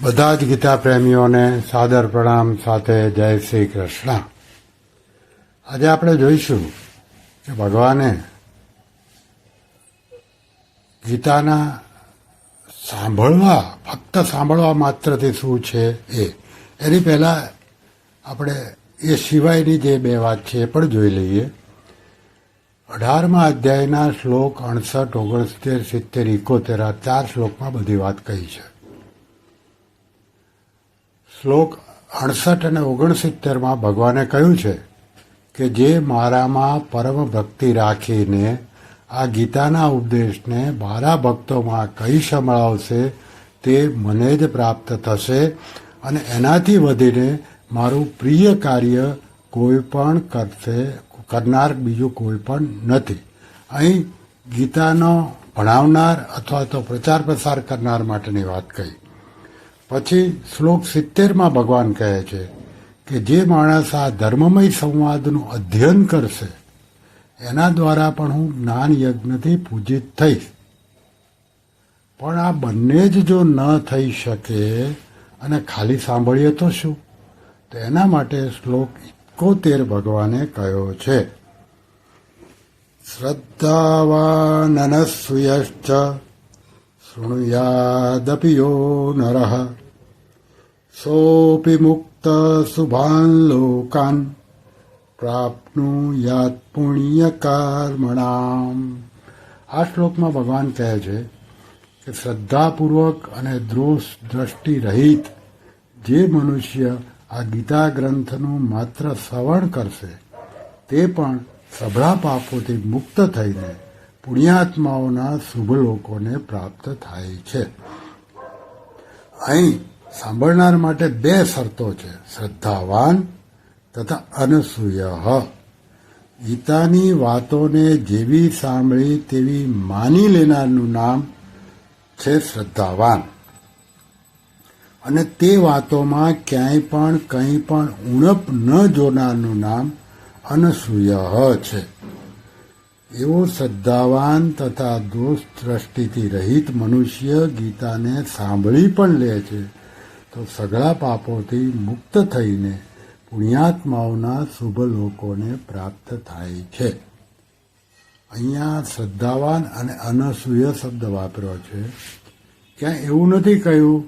બધા જ ગીતા પ્રેમીઓને સાદર પ્રણામ સાથે જય શ્રી કૃષ્ણ. આજે આપણે જોઈશું કે ભગવાને ગીતાના સાંભળવા, ફક્ત સાંભળવા માત્રથી શું છે એ. એની પહેલાં આપણે એ સિવાયની જે બે વાત છે એ પણ જોઈ લઈએ. અઢારમા અધ્યાયના શ્લોક અડસઠ, ઓગણસિત્તેર, સિત્તેર ઇકોતેર આ ચાર શ્લોકમાં બધી વાત કહી છે. શ્લોક અડસઠ અને ઓગણસિત્તેરમાં ભગવાને કહ્યું છે કે જે મારામાં પરમ ભક્તિ રાખીને આ ગીતાના ઉપદેશને મારા ભક્તોમાં કઈ સંભળાવશે તે મને જ પ્રાપ્ત થશે અને એનાથી વધીને મારું પ્રિય કાર્ય કોઈ પણ કરશે, કરનાર બીજું કોઈ પણ નથી. અહીં ગીતાનો ભણાવનાર અથવા તો પ્રચાર પ્રસાર કરનાર માટેની વાત કહી. પછી શ્લોક સિત્તેરમાં ભગવાન કહે છે કે જે માણસ આ ધર્મમય સંવાદનું અધ્યયન કરશે, એના દ્વારા પણ હું જ્ઞાન યજ્ઞથી પૂજિત થઈશ. પણ આ બંને જ જો ન થઈ શકે, અને ખાલી સાંભળીએ તો શું? તો એના માટે શ્લોક એકોતેર ભગવાને કહ્યો છે. શ્રદ્ધાવાનનસુયશ્ચ શૃણુયાદપि યો यो नरः। सोऽपि શુભાન લોકાન પ્રાપ્નુયાત પુણ્યકર્મણામ આ શ્લોકમાં ભગવાન કહે છે કે શ્રદ્ધાપૂર્વક અને દ્રોષ દ્રષ્ટિ રહિત જે મનુષ્ય આ ગીતા ગ્રંથનું માત્ર શ્રવણ કરશે, તે પણ સભળા પાપોથી મુક્ત થઈને પુણ્યાત્માઓના શુભ લોકોને પ્રાપ્ત થાય છે. અહીં સાંભળનાર માટે બે શરતો છે. શ્રદ્ધાવાન તથા અનસૂય. ગીતાની વાતોને જેવી સાંભળી તેવી માની લેનારનું નામ છે શ્રદ્ધાવાન. અને તે વાતોમાં ક્યાંય પણ કંઈ પણ ઉણપ ન જોનારનું નામ અનસૂય છે. એવો શ્રદ્ધાવાન તથા દોષ દ્રષ્ટિથી રહિત મનુષ્ય ગીતાને સાંભળી પણ લે છે, તો સઘળા પાપોથી મુક્ત થઈને પુણ્યાત્માઓના શુભ લોકોને પ્રાપ્ત થાય છે. અહીંયા શ્રદ્ધાવાન અને અનસૂય શબ્દ વાપર્યો છે. ક્યાં એવું નથી કહ્યું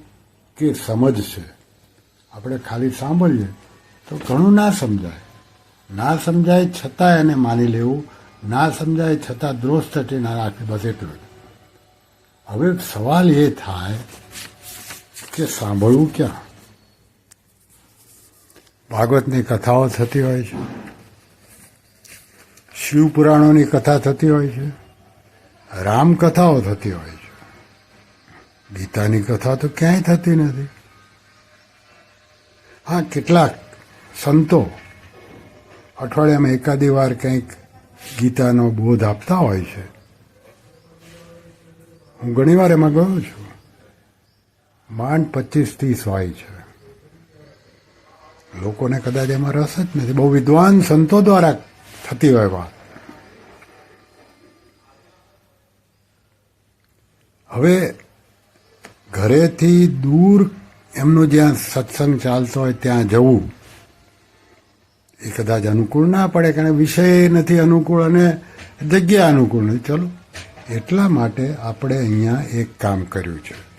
કે સમજ છે. આપણે ખાલી સાંભળીએ તો ઘણું ના સમજાય. ના સમજાય છતાં એને માની લેવું ના સમજાય છતાં દ્રોષ તટી ના રાખે બસ એટલું જ હવે સવાલ એ થાય કે સાંભળવું ક્યાં? ભાગવતની કથાઓ થતી હોય છે. શિવ પુરાણોની કથા થતી હોય છે. રામકથાઓ થતી હોય છે. ગીતાની કથા તો ક્યાંય થતી નથી. હા, કેટલાક સંતો અઠવાડિયામાં એકાદી વાર કંઈક ગીતાનો બોધ આપતા હોય છે. હું ઘણીવાર એમાં ગયો છું. માંડ પચીસ ત્રીસ હોય છે. લોકોને કદાચ એમાં રસ જ નથી. બહુ વિદ્વાન સંતો દ્વારા થતી હોય વાત. હવે ઘરેથી દૂર એમનો જ્યાં સત્સંગ ચાલતો હોય ત્યાં જવું એ કદાચ અનુકૂળ ના પડે, કારણ વિષય નથી અનુકૂળ અને જગ્યા અનુકૂળ નથી. ચલો, એટલા માટે આપણે અહીંયા એક કામ કર્યું છે.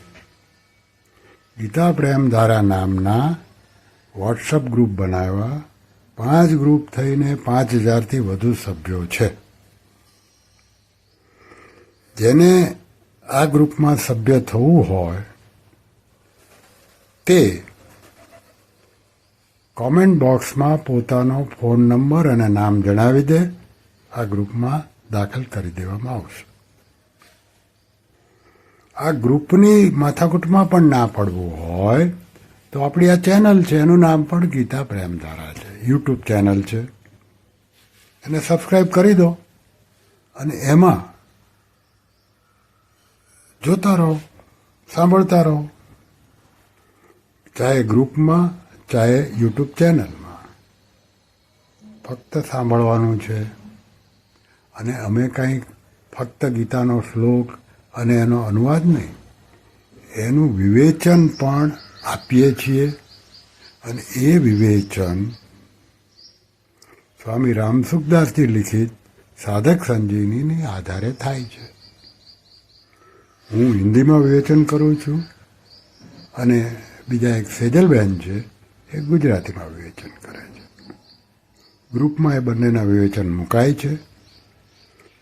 ગીતા પ્રેમ ધારા નામના વોટ્સઅપ ગ્રુપ બનાવ્યા. પાંચ ગ્રુપ થઈને પાંચ હજારથી વધુ સભ્યો છે. જેને આ ગ્રુપમાં સભ્ય થવું હોય, તે કોમેન્ટ બોક્સમાં પોતાનો ફોન નંબર અને નામ જણાવી દે. આ ગ્રુપમાં દાખલ કરી દેવામાં આવશે. આ ગ્રુપની માથાકૂટમાં પણ ના પડવું હોય તો આપણી આ ચેનલ છે. એનું નામ પણ ગીતા પ્રેમધારા છે. યુટ્યુબ ચેનલ છે. એને સબસ્ક્રાઈબ કરી દો. અને એમાં જોતા રહો, સાંભળતા રહો. ચાહે ગ્રુપમાં ચાહે યુટ્યુબ ચેનલમાં. ફક્ત સાંભળવાનું છે. અને અમે કંઈક ફક્ત ગીતાનો શ્લોક અને એનો અનુવાદ નહીં. એનું વિવેચન પણ આપીએ છીએ. અને એ વિવેચન સ્વામી રામસુખદાસજી લિખિત સાધક સંજીવનીની આધારે થાય છે. હું હિન્દીમાં વિવેચન કરું છું અને બીજા એક સેજલબેન છે એ ગુજરાતીમાં વિવેચન કરે છે. ગ્રુપમાં એ બંનેના વિવેચન મુકાય છે.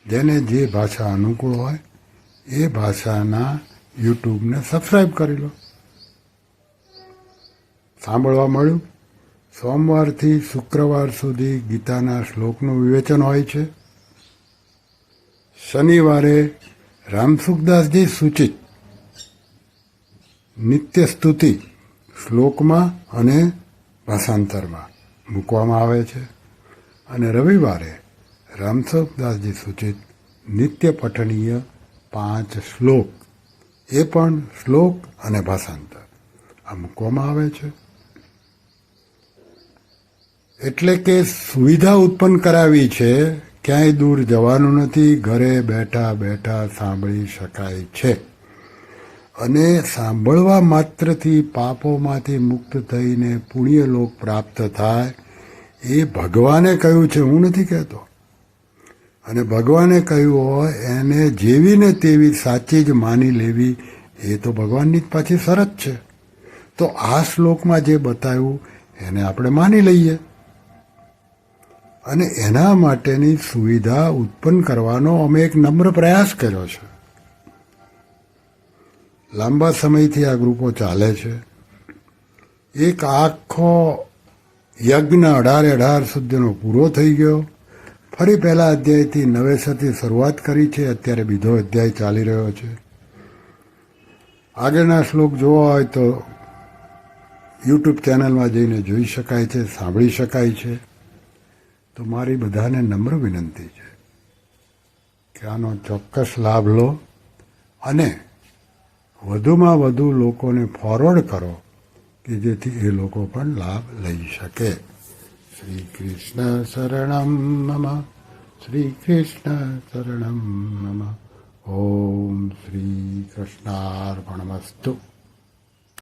જેને જે ભાષા અનુકૂળ હોય, એ ભાષાના યુટ્યુબને સબસ્ક્રાઈબ કરી લો. સાંભળવા મળ્યું, સોમવારથી શુક્રવાર સુધી ગીતાના શ્લોકનું વિવેચન હોય છે. શનિવારે રામસુખદાસજી સૂચિત નિત્ય સ્તુતિ શ્લોકમાં અને ભાષાંતરમાં મૂકવામાં આવે છે. અને રવિવારે રામસવદાસજી સૂચિત નિત્ય પઠનીય પાંચ શ્લોક, એ પણ શ્લોક અને ભાષાંતર આ મૂકવામાં આવે છે. એટલે કે સુવિધા ઉત્પન્ન કરાવી છે, ક્યાંય દૂર જવાનું નથી, ઘરે બેઠા બેઠા સાંભળી શકાય છે. અને સાંભળવા માત્રથી પાપોમાંથી મુક્ત થઈને પુણ્યલોક પ્રાપ્ત થાય, એ ભગવાને કહ્યું છે. હું નથી કહેતો. અને ભગવાને કહ્યું હોય, એને જેવી ને તેવી સાચી જ માની લેવી, એ તો ભગવાનની જ પાછી શરત છે. તો આ શ્લોકમાં જે બતાવ્યું, એને આપણે માની લઈએ. અને એના માટેની સુવિધા ઉત્પન્ન કરવાનો અમે એક નમ્ર પ્રયાસ કર્યો છે. લાંબા સમયથી આ ગ્રુપો ચાલે છે. એક આખો યજ્ઞ અઢારે અઢાર સુધીનો પૂરો થઈ ગયો. ફરી પહેલા અધ્યાયથી નવેસરથી શરૂઆત કરી છે. અત્યારે બીજો અધ્યાય ચાલી રહ્યો છે. આગળના શ્લોક જોવા હોય તો યુટ્યુબ ચેનલમાં જઈને જોઈ શકાય છે, સાંભળી શકાય છે. તો મારી બધાને નમ્ર વિનંતી છે કે આનો ચોક્કસ લાભ લો અને વધુમાં વધુ લોકોને ફોરવર્ડ કરો કે જેથી એ લોકો પણ લાભ લઈ શકે. શ્રી કૃષ્ણ શરણમ મમ શ્રી કૃષ્ણ શરણમ મમ ઓમ શ્રી કૃષ્ણાર્પણમસ્તુ.